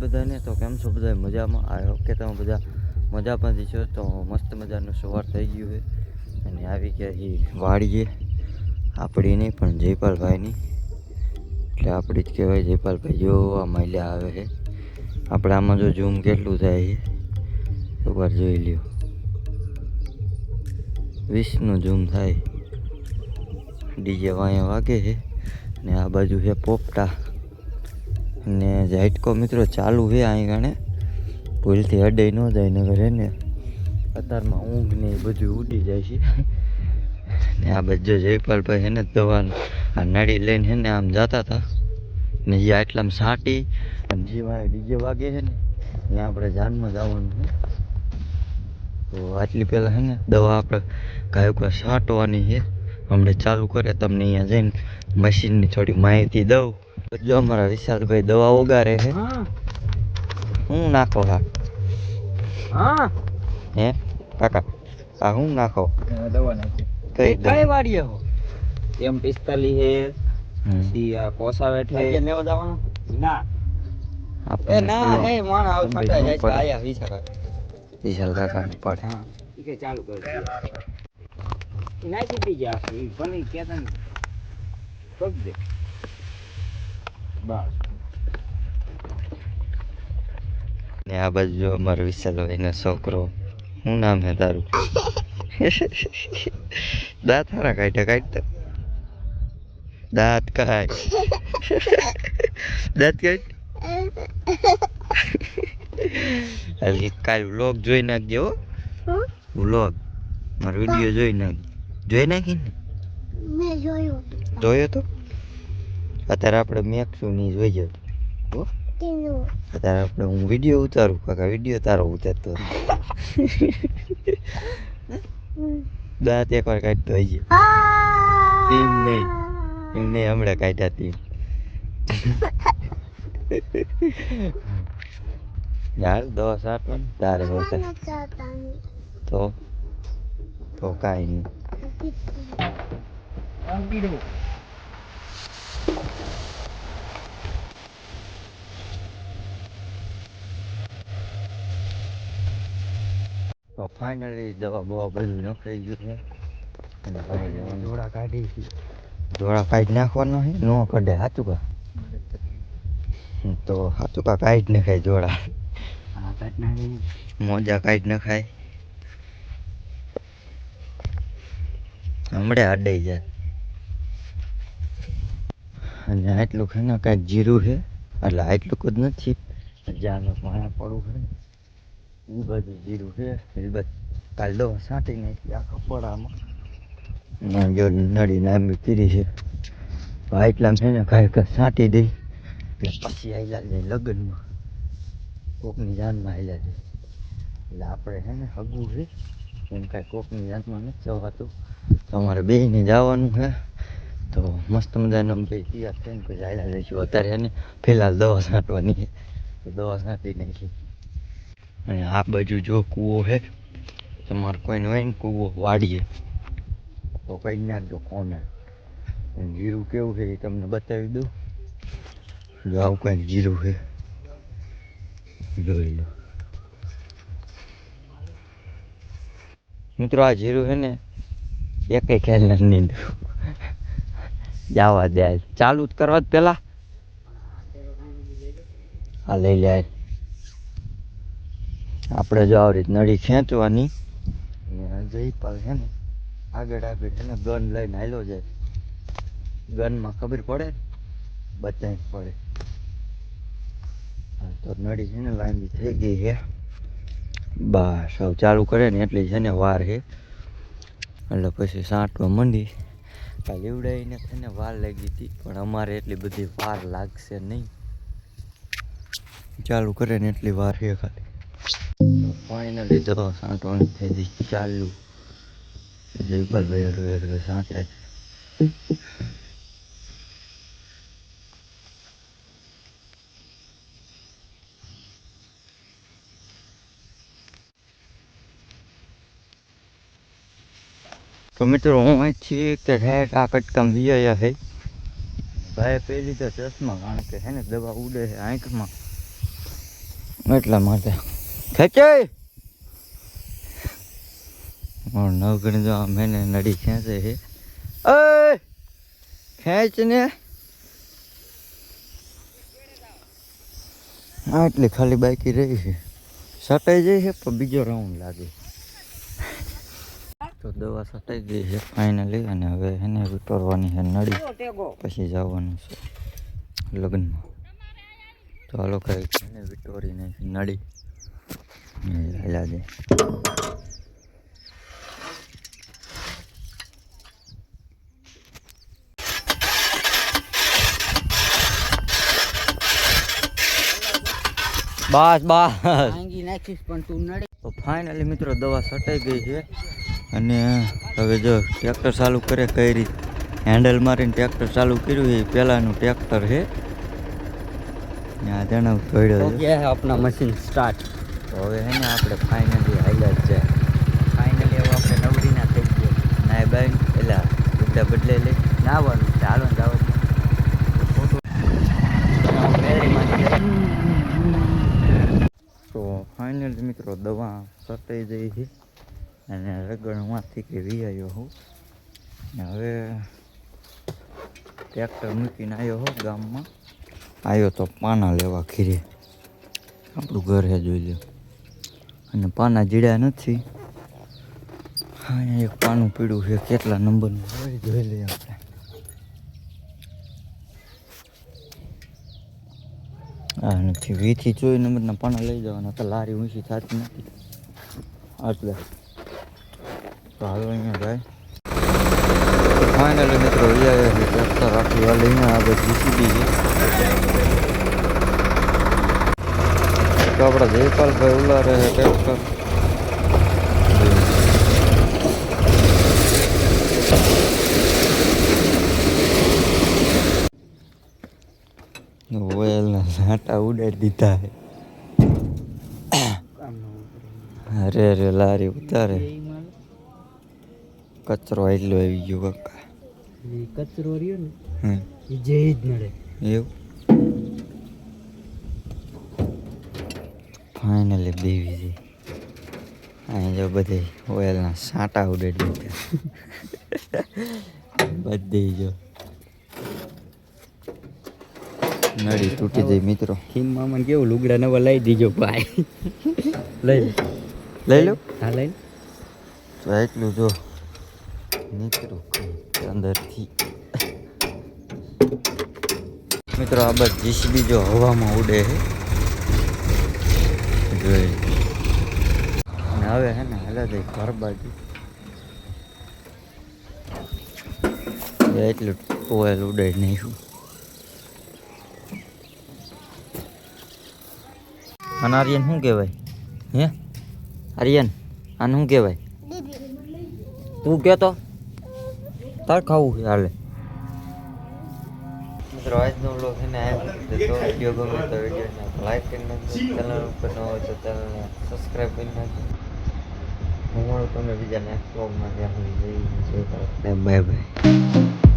બધાને તો કેમ છો? બધા મજામાં? આ ઓકે તમે બધા મજા પણ છો. તો મસ્ત મજાનું સવાર થઈ ગયું છે. અને આવી ગયા એ વાડીએ. આપણી નહીં, પણ જયપાલભાઈની. એટલે આપણી જ કહેવાય જયપાલભાઈ, જો આ મહિલા આવે છે. આપણે આમાં જો ઝૂમ કેટલું થાય છે? એકવાર જોઈ લ્યો. વીસનું ઝૂમ થાય. ડીજે વાંયા વાગે છે. ને આ બાજુ છે પોપટા. ને ઝાટકો મિત્રો ચાલુ છે અહીં ગણે. ભૂલથી અડાઈ ન જાય ને ઘરે ને અત્યારમાં ઊંઘ ને બધું ઉડી જાય છે. ને આ બધો જયપાલભાઈ એને ને દવા આ નળી લઈને હે ને આમ જતા હતા ને જે આટલામાં સાટી, અને જે મારે ડીજે વાગે છે ને ત્યાં આપણે જાનમાં જવાનું છે તો આટલી પહેલાં હે ને દવા આપણે કોઈ છાંટવાની છે હમણાં ચાલુ કરે તમને અહીંયા જઈને મશીનની થોડી માહિતી દઉં. જો અમારા વિશાલભાઈ દવા ઓગારે છે હું. નાખો હા. હા. હે? કાકા આ હું નાખો? દવા નાખી. કઈ કઈ વાડીએ હો? એમ પિસ્તાલીસ હે. સી આ કોસાવેટ હે લેવા જવાનું? ના. એ ના એ માણ આવ ફટા જાય છે આયા વિશાલ વિશાલ કાકા પડે. હા. કે ચાલુ કર નાખી દીજે ભલે કેતા ને પગ દે. બસ. ને આ બાજુ જો અમારો વિશાલભાઈનો છોકરો. શું નામ હે તારું? દાંત હારા કાઢ્યા કાઢતા. દાંત કાઢ. દાંત કાઢ. હાલી કાલ વ્લોગ જોઈ નાખજો વ્લોગ. મારો વીડિયો જોઈ નાખ. જોઈ નાખી ને? મેં જોયો તો? અત્યારે આપણે મેક્સુની નહીં જોઈ જજો અત્યારે આપણે હું વીડિયો ઉતારું કાકા વીડિયો તારો ઉતારતો દાંત એકવાર કાઢતો છે એમ નહીં. એમ નહીં હમણાં કાઢ્યા તી. યાર દસ આપણ તારે હોતે. તો તો કાંઈ નહીં. ફાઇનલી દવા બવા બધું નખાઈ ગયું છે. અને કાઢી ધોળા કાઢી નાખવાનો છે ન કઢે સાચું કા તો સાચું કા કાઢી નખાય જોડા આ કાઢ નાખી. મોજા કાઢી નખાય. હમણાં અડાઈ જાય. અને આટલું છે ને કાંઈક જીરું છે? એટલે આટલું જ નથી. જાનું પાણી પડવું છે. એ બધું જીરું છે એ બધું કાલ દવા છાંટી નાખી આ કપડામાં જો નળી લાંબી કરી છે. આટલામાં છે ને કાંઈ કાંઈ દઈ એટલે પછી આયલા જાય લગ્નમાં. કોકની જાનમાં આયલા જાય. એટલે આપણે છે ને હગવું છે. એમ કાંઈ કોકની જાનમાં નથી જવાતું. તમારે અમારે જવાનું છે. તો મસ્ત મજાનો ભાઈ તૈયાર થઈને પછી આયલા જઈશું. અત્યારે છે ફિલહાલ દવા છાંટવાની છે. દવા છાંટી નાખી. અને આ બાજુ જો કૂવો છે, તમારે કોઈને હોય ને કૂવો વાડીએ, તો કઈ નાખજો કોને. જીરું કેવું છે એ તમને બતાવી દઉં. જો આવું કંઈક જીરું છે. જોઈ લો. મિત્રો, આ જીરું છે ને એકે ખ્યાલ નથી નીંદું જવા દે. ચાલુ જ કરવા જ પહેલાં. આ લઈ લે. આપણે જો આવી રીત નળી ખેંચવાની જઈ જયપાલ છે ને, આગળ આગળ છે ને ગન લઈને હાલ્યો જાય. ગનમાં ખબર પડે બધાને પડે. તો નળી છે ને લાંબી થઈ ગઈ છે બસ હવે ચાલુ કરે ને એટલી છે ને વાર છે એટલે પછી સાંટવા મંડી. આ લીવડાઈને છે ને વાર લાગી હતી, પણ અમારે એટલી બધી વાર લાગશે નહીં. ચાલુ કરે ને એટલી વાર છે ખાલી. ફાઇનલી દવા સાંટવાની થઈ ગઈ ચાલુ. જયપાલભાઈ હરવે હરવે સાંટે. તો મિત્રો, હું અહીંથી એક હેઠ આ કટકામ વિયા છે. ભાઈ પહેલી તો ચશ્મા કારણ કે છે ને, દવા ઉડે છે આંખમાં. એટલા માટે. મારો નવગણ જો મેને નડી ખેંચે છે એ ખેંચ ને. આટલી ખાલી બાકી રહી છે. સટાઈ જાય છે પણ બીજો રાઉન્ડ લાગે. તો દવા સટાઈ ગઈ છે ફાઇનલી અને હવે એને વિટોરવાની છે નડી. પછી જવાનું છે લગ્નમાં. તો હાલો કંઈક એને વિટોરીને નડી. લાયલા દે બસ બસ. ભાંગી નાખીશ પણ તું નડે. તો ફાઇનલી મિત્રો દવા છટાઈ ગઈ છે. અને હવે જો ટ્રેક્ટર ચાલુ કરે કઈ રીતે. હેન્ડલ મારીને ટ્રેક્ટર ચાલુ કર્યું એ પહેલાંનું ટ્રેક્ટર છે. ત્યાં જણાવ પડ્યો છે. આપણા મશીન સ્ટાર્ટ તો હવે હે ને આપણે ફાઇનલી જ જાય. ફાઇનલી હવે આપણે નવરીના થઈ ગયા. નાય બેન પેલા બધા બદલે લઈ નાવાનું ચાલો ને જાવ તો ફાઇનલી મિત્રો દવા સટાઈ જઈ છે. અને રગણમાંથી કે વી આવ્યો હું હવે ટ્રેક્ટર મૂકીને આવ્યો હો ગામમાં. આવ્યો તો પાના લેવા ખીરે. આપણું ઘર હે જોઈ લ્યો. અને પાના જીડ્યા નથી. એક પાનું પીળું છે, કેટલા નંબરનું જોઈ લઈએ આપણે. આ નથી, વીથી ચોવીસ નંબરના પાના લઈ જવાના, તો લારી ઊંચી થતી નથી. એટલે તો હાલો અહીંયા જાય. ફાઇનલી મિત્રો રાખી આવ્યા છે ટ્રેક્ટર આખી વાળ અહીંયા આગળ જીસીબી છે તો આપણા જયપાલભાઈ ઉલા રહે ટ્રેક્ટર ઓયલના સાંટા ઉડાડી દીધા છે અરે અરે લારી ઉતારે કચરો એટલો આવી ગયો કાકા કચરો રહ્યો ને હમ એ જે જ નડે એવું ફાઇનલી બેવી છે અહીં જો બધે ઓઇલના સાંટા ઉડાડી દીધા બધે જો. નળી તૂટી જાય મિત્રો. હિમ મામાને કેવું લુગડા નવા લઈ દીજો ભાઈ. લઈ લઈ લો. હા લઈ તો એટલું જો નીકળું અંદરથી. મિત્રો આ બસ જીસીબી જો હવામાં ઉડે છે. જોઈ હવે હે ને હેલા જાય ઘર બાજુ. એટલું ટોયલ નહીં નાખ્યું. અને આર્યન શું કહેવાય? હે? આર્યન, આને શું કહેવાય? તું કહેતો તાર ખાવું છે હાલે. મિત્રો, આજનો વ્લોગ છે ને તો વીડિયો ગમે તો વિડીયોને લાઈક કરી નાખજો. ચેનલ ઉપર ન હોય તો ચેનલને સબસ્ક્રાઈબ કરી નાખજો. હું મળું તમને બીજા નેક્સ્ટ વ્લોગમાં ત્યાં સુધી જઈ બાય બાય